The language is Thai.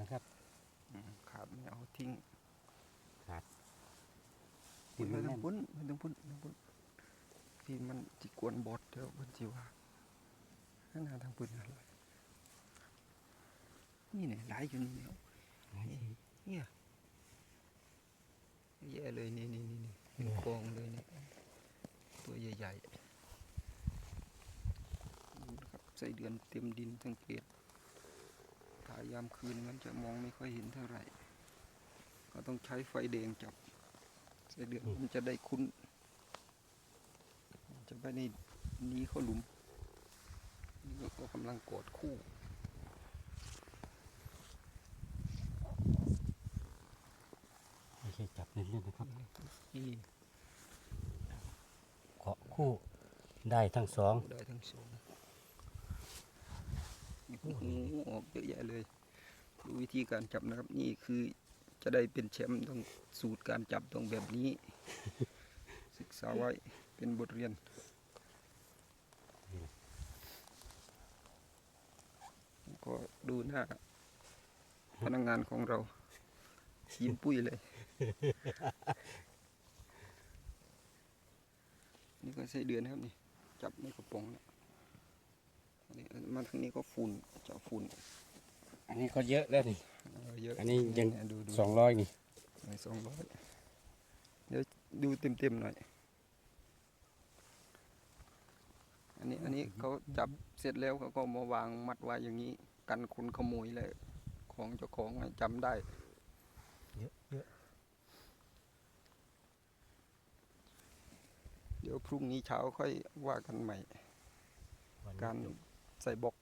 นะครับอืมขาดไม่เอาทิ้งขาดปุ้นมัไม่นต้แน่องนปุ้นไม่ต้องปุ้นไม่ต้องปุ้นที่มันจิกวนบดเดี๋ยวมันจิว่าข้างหน้าทางปืนอะไรนี่เนี่ยหลายอยู่นี่เนี่ยเนี่ยแย่เลยนี่นี่นี่นี่เป็นกองเลยเนี่ยตัวใหญ่ๆดูนะครับใส่เดือนเต็มดินสังเกตถ่ายยามคืนมันจะมองไม่ค่อยเห็นเท่าไหร่ ก็ต้องใช้ไฟแดงจับใส่เดือนมันจะได้คุ้น จะไปในนี้เข้าหลุมนี่ก็กำลังกอดคู่ไม่ใช่จับเล่นๆนะครับนี่เกาะคู่ได้ทั้งสองได้ทั้งสอง โอ้โหออกเยอะแยะเลย ดูวิธีการจับนะครับ นี่คือจะได้เป็นแชมป์ต้องสูตรการจับต้องแบบนี้ ศึกษาไว้เป็นบทเรียนก็ดูหน้า พนักงานของเรายิ้มปุ้ยเลย นี่ก็ใส่เดือนครับนี่ จับในกระป๋องนี่ยอันนี้ มาทางนี้ก็ฝุ่นจับฝุ่นอันนี้ก็เยอะแล้วนี่เออเยอะอันนี้ยังเดูดูสองร้อยนี่สองร้อยเดี๋ยวดูเต็มเต็มๆหน่อย อันนี้อันนี้เขาจับเสร็จแล้วเขาก็มาวางมัดไว้อย่างนี้ กันคนขโมยเลย ของเจ้าของให้จำได้ เยอะเยอะเดี๋ยวพรุ่งนี้เช้าค่อยว่ากันใหม่วันนี้การ ใส่บก